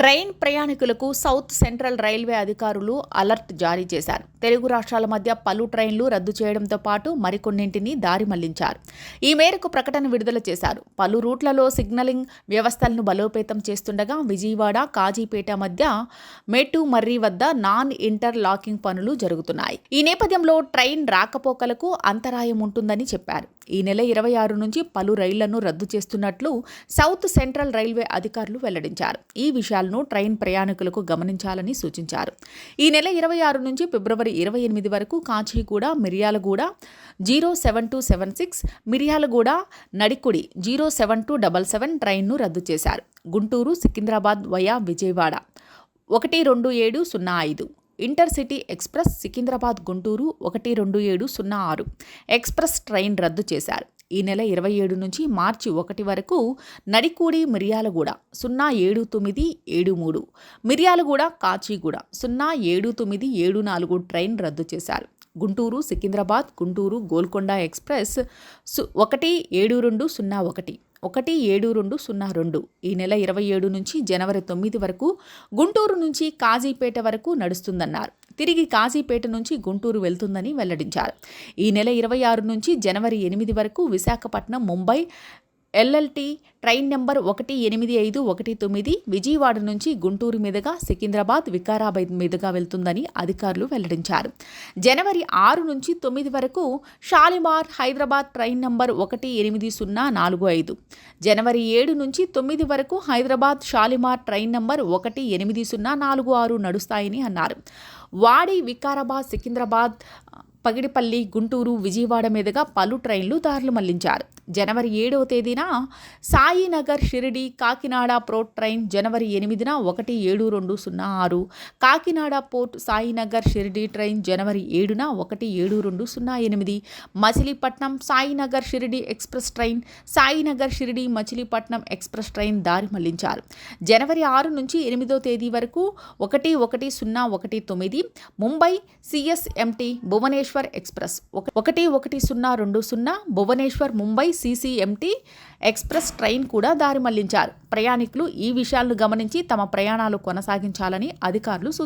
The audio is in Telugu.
ట్రైన్ ప్రయాణికులకు సౌత్ సెంట్రల్ రైల్వే అధికారులు అలర్ట్ జారీ చేశారు. తెలుగు రాష్ట్రాల మధ్య పలు ట్రైన్లు రద్దు చేయడంతో పాటు మరికొన్నింటిని దారి మళ్ళించారు. ఈ మేరకు ప్రకటన విడుదల చేశారు. పలు రూట్లలో సిగ్నలింగ్ వ్యవస్థలను బలోపేతం చేస్తుండగా విజయవాడ కాజీపేట మధ్య మెటు మర్రి వద్ద నాన్ ఇంటర్ లాకింగ్ పనులు జరుగుతున్నాయి. ఈ నేపథ్యంలో ట్రైన్ రాకపోకలకు అంతరాయం ఉంటుందని చెప్పారు. ఈ నెల ఇరవై ఆరు నుంచి పలు రైళ్ళను రద్దు చేస్తున్నట్లు సౌత్ సెంట్రల్ రైల్వే అధికారులు వెల్లడించారు. ఈ విషయాలను ట్రైన్ ప్రయాణికులకు గమనించాలని సూచించారు. ఈ నెల ఇరవై ఆరు నుంచి ఫిబ్రవరి ఇరవై ఎనిమిది వరకు Kacheguda Miryalaguda zero seven two seven six Miryalaguda Nadikudi zero seven two double seven ట్రైన్ను రద్దు చేశారు. గుంటూరు సికింద్రాబాద్ వయా విజయవాడ. ఒకటి రెండు ఏడు సున్నా ఐదు. ఇంటర్సిటీ ఎక్స్ప్రెస్ సికింద్రాబాద్ గుంటూరు ఒకటి రెండు ఏడు సున్నా ఆరు. ఎక్స్ప్రెస్ ట్రైన్ రద్దు చేశారు. ఈ నెల ఇరవై ఏడు నుంచి మార్చి ఒకటి వరకు నడికూడి మిర్యాలగూడ సున్నా ఏడు తొమ్మిది ఏడు మూడు మిర్యాలగూడ కాచిగూడ సున్నా ఏడు తొమ్మిది ఏడు నాలుగు ట్రైన్ రద్దు చేశారు. గుంటూరు సికింద్రాబాద్ గుంటూరు గోల్కొండ ఎక్స్ప్రెస్ సు ఒకటి ఏడు రెండు సున్నా ఒకటి ఒకటి ఏడు రెండు సున్నా రెండు ఈ నెల ఇరవై ఏడు నుంచి జనవరి తొమ్మిది వరకు గుంటూరు నుంచి కాజీపేట వరకు నడుస్తుందన్నారు. తిరిగి కాజీపేట నుంచి గుంటూరు వెళ్తుందని వెల్లడించారు. ఈ నెల ఇరవై ఆరు నుంచి జనవరి ఎనిమిది వరకు Visakhapatnam Mumbai LTT train number ఒకటి ఎనిమిది ఐదు ఒకటి తొమ్మిది విజయవాడ నుంచి గుంటూరు మీదుగా సికింద్రాబాద్ వికారాబాద్ మీదుగా వెళ్తుందని అధికారులు వెల్లడించారు. జనవరి ఆరు నుంచి తొమ్మిది వరకు షాలిమార్ హైదరాబాద్ ట్రైన్ నంబర్ ఒకటి ఎనిమిది సున్నా నాలుగు ఐదు. జనవరి ఏడు నుంచి తొమ్మిది వరకు హైదరాబాద్ షాలిమార్ ట్రైన్ నంబర్ ఒకటి ఎనిమిది సున్నా నాలుగు ఆరు నడుస్తాయని అన్నారు. వాడి వికారాబాద్ సికింద్రాబాద్ పగిడిపల్లి గుంటూరు విజయవాడ మీదుగా పలు ట్రైన్లు దారులు మళ్ళించారు. జనవరి ఏడవ తేదీన సాయినగర్ షిరిడి కాకినాడ ప్రోట్ ట్రైన్ జనవరి ఎనిమిదిన ఒకటి ఏడు రెండు సున్నా ఆరు కాకినాడ పోర్ట్ సాయినగర్ షిరిడి ట్రైన్ జనవరి ఏడున ఒకటి ఏడు రెండు సున్నా ఎనిమిది Machilipatnam Sainagar Shirdi express train Sainagar Shirdi Machilipatnam express train దారి మళ్ళించారు. జనవరి ఆరు నుంచి ఎనిమిదో తేదీ వరకు ఒకటి ఒకటి సున్నా ఒకటి తొమ్మిది ముంబై సిఎస్ఎంటి భువనేశ్వర్ ఎక్స్ప్రెస్. ఒకటి ఒకటి సున్నా రెండు సున్నా Bhubaneswar Mumbai CCMT express train కూడా దారి మళ్ళించారు. ప్రయాణికులు ఈ విషయాలను గమనించి తమ ప్రయాణాలు కొనసాగించాలని అధికారులు సూచించారు